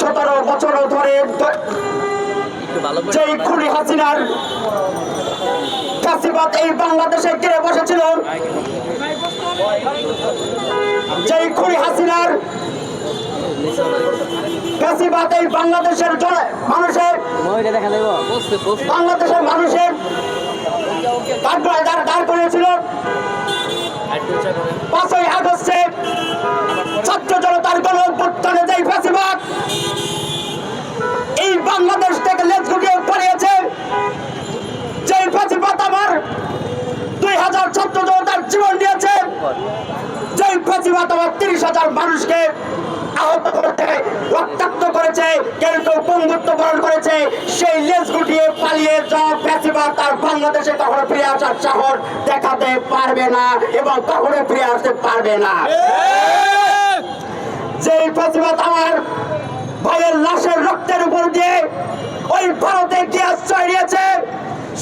সতেরো বছর ধরে যেই খুনি হাসিনার কাশিবাদ এই বাংলাদেশে ঘিরে বসেছিল, যেই খুনি হাসিনার কাশিবাদ এই বাংলাদেশের মানুষের বাংলাদেশের মানুষের দাঁড় করিয়েছিল। পাঁচই আগস্টে ছাত্র জনতার গণ অভ্যুত্থানে যেই ফেসিবাদ এই বাংলাদেশ থেকে লেজ গুটিয়ে পালিয়েছে যেই ফেসিবাদ আমার দুই হাজার ছাত্র জনতার জীবন দিয়েছে যেই ফেসিবাদ আমার তিরিশ হাজার মানুষকে আহত করেছে রক্তাক্ত করেছে, কেউ কেউ বন্ধুত্ব বরণ করেছে, সেই লেজ গুটিয়ে পালিয়ে যাওয়া তার বাংলাদেশে কখনো ফিরে আসার সাহস দেখাতে পারবে না এবং ফিরে আসতে পারবে না। যেই আমার ভাইয়ের লাশের রক্তের উপর দিয়ে ওই ভারতে কি আশ্রয় নিয়েছে,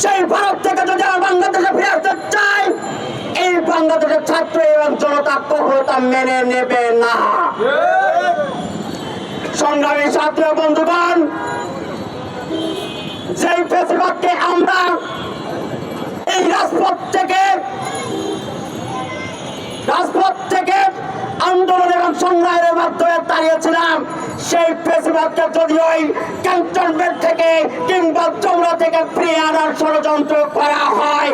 সেই ভারত থেকে যদি আমার বাংলাদেশে ফিরে আসতে বাংলাদেশের ছাত্র এবং জনতা কখনো মেনে নেবে না। সংগ্রামী ছাত্র বন্ধুগণ, যেই ফেসিবাদকে আমরা এই রাজপথ থেকে রাজপথ থেকে আন্দোলন এবং সংগ্রামের মাধ্যমে দাঁড়িয়েছিলাম সেই ফেসিবাদকে যদি ওই ক্যান্টনমেন্ট থেকে কিংবা চৌড়া থেকে ফিরিয়ে আনার ষড়যন্ত্র করা হয়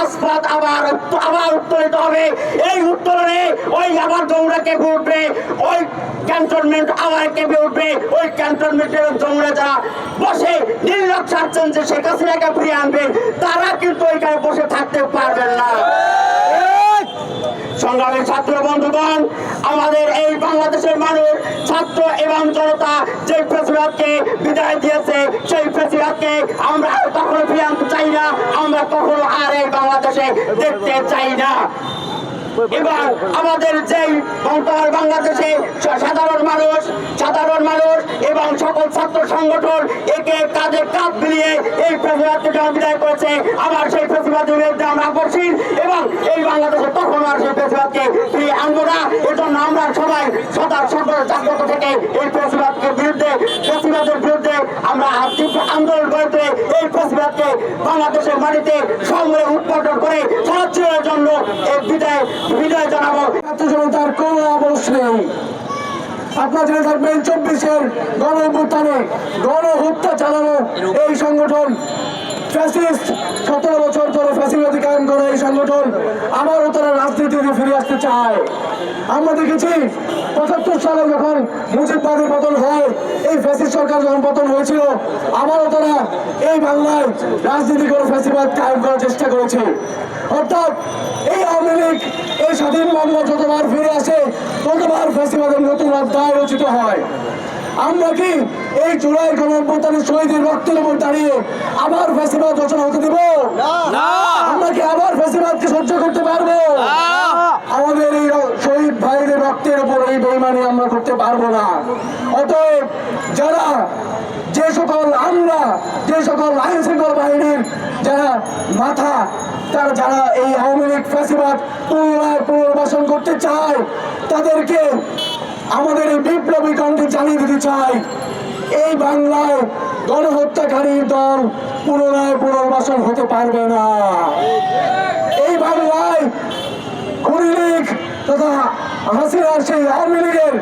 রাজপথ আবার আবার উত্তোলিত হবে। এই উত্তোলনে ওই আবার দৌড়া কেঁপে উঠবে। ওই ক্যান্টনমেন্ট আবার কেঁপে উঠবে। ওই ক্যান্টনমেন্টের দৌড়ে যারা বসে নির্লক্ষ ছাড়ছেন যে শেখ হাসিনাকে ফিরিয়ে আনবেন। তারা কিন্তু ওইখানে বসে থাকতে পারবেন না। সংগ্রামী ছাত্র বন্ধুগণ, আমাদের এই বাংলাদেশের মানুষ, ছাত্র এবং জনতা যে প্রেসিডেন্টকে বিদায় দিয়েছে, সেই প্রেসিডেন্টকে আমরা আর কখনো ফিরে আনতে চাই না। আমরা কখনো আর এই বাংলাদেশে দেখতে চাই না। এবার আমাদের যেই বাংলাদেশে সাধারণ মানুষ সাধারণ মানুষ এবং সকল ছাত্র সংগঠন একে কাঁধে কাঁধ মিলিয়ে এই যখন বিদায় করেছে, আবার সেই প্রেসিডেন্টের বিরুদ্ধে আমরা আকর্ষণ এবং এই বাংলাদেশে কখনো আর সেই প্রতিবাদকে ফিরিয়ে আনব না। এজন্য আমরা সবাই সদা সকল জাগ্রত থেকে এই প্রেসিডেন্টকে বিরুদ্ধে, প্রতিবাদের বিরুদ্ধে আমরা তীব্র আন্দোলন করতে এই প্রেসিডেন্টকে বাংলাদেশের মাটিতে সংগ্রহ উৎপাদন করে সারা জন্য এই বিদায় বিদায় জানাব। তার কোন কোনো অবশ নেই আপনার জেনে থাকবেন, চব্বিশের গণ অভ্যুত্থানে গণ হত্যা চালানো এই সংগঠন। ফ্যাসিস্ট, সতেরো বছর ধরে ফ্যাসিবাদী কায়েম করে এই সংগঠন। আবারও তারা ফিরে আসতে চায়। আমরা দেখেছি পঁচাত্তর সালে যখন মুজিববাদের পতন হয় এই ফ্যাসিস্ট সরকার যখন পতন হয়েছিল আবারও তারা এই বাংলায় রাজনীতি করে ফ্যাসিবাদ কায়েম করার চেষ্টা করেছে। অর্থাৎ এই আওয়ামী লীগ এই স্বাধীন বাংলা যতবার ফিরে আসে ততবার ফ্যাসিবাদের নতুন অধ্যায় রচিত হয়। আমরা কি এই জুলাই গণঅভ্যুত্থানের শহীদের রক্তের উপর দাঁড়িয়ে আবার ফ্যাসিবাদ রচনা হতে দেব? আমরা কি আবার ফ্যাসিবাদকে সহ্য করতে পারব আমাদের এই র- শহীদ ভাইদের রক্তের উপর এই বেইমানি আমরা করতে পারব না। অতএব যারা যে সকল আমরা, যে সকল আইন শৃঙ্খলা বাহিনীর যারা মাথা, তারা যারা এই আওয়ামী লীগ ফ্যাসিবাদ পুনরায় পুনর্বাসন করতে চায়, তাদেরকে আমাদের এই বিপ্লবী কণ্ঠে জানিয়ে দিতে চাই, এই বাংলায় গণহত্যাকারী দল পুনরায় পুনর্বাসন হতে পারবে না এই বাংলায় খুনি লীগ তথা হাসিনার সেই আওয়ামী লীগের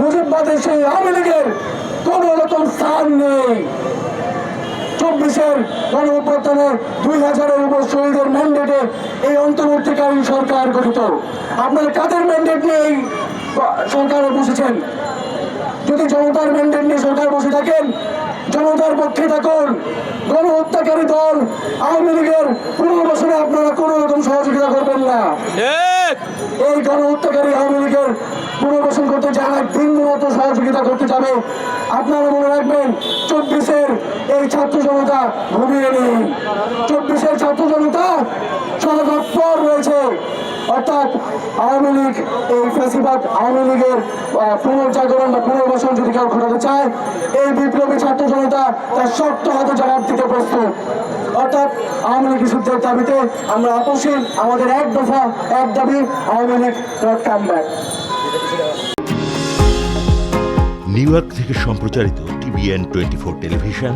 মুজিববাদের সেই আওয়ামী লীগের কোনো রকম স্থান নেই। চব্বিশের গণ দুই হাজারের উপর শহীদের ম্যান্ডেটে এই অন্তর্বর্তীকালীন সরকার গঠিত। আপনারা কাদের ম্যান্ডেট নিয়ে এই সরকারে বসেছেন? যদি জনতার ম্যান্ডেট নিয়ে সরকার বসে থাকেন, জনতার পক্ষে থাকুন। গণহত্যাকারী দল আওয়ামী লীগের পুনর্বাসনে আপনারা কোনো রকম সহযোগিতা করবেন না। এই গণহত্যাকারী আওয়ামী লীগের পুনর্বাসন করতে যারা বিন্দুমাত্র সহযোগিতা করতে যাবে, আপনারা মনে রাখবেন, চব্বিশের এই ছাত্র জনতা ঘুমিয়ে নেই। চব্বিশের ছাত্র জনতা সদতৎপর রয়েছে। অর্থাৎ আওয়ামী লীগ এই ফ্যাসিবাদ আওয়ামী লীগের পুনর্জাগরণ বা পুনর্বাসন যদি কেউ ঘটাতে চায়, এই বিপ্লবী ছাত্র জনতা তার শক্ত হাতে জবাব দিতে প্রস্তুত। অর্থাৎ আওয়ামী লীগ যুদ্ধের দাবিতে আমরা আপোষহীন, আমাদের এক দফা, এক দাবি, Awami League not come back New York থেকে সম্প্রচারিত টিভিএন টোয়েন্টি ফোর টেলিভিশন,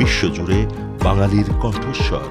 বিশ্বজুড়ে বাঙালির কণ্ঠস্বর।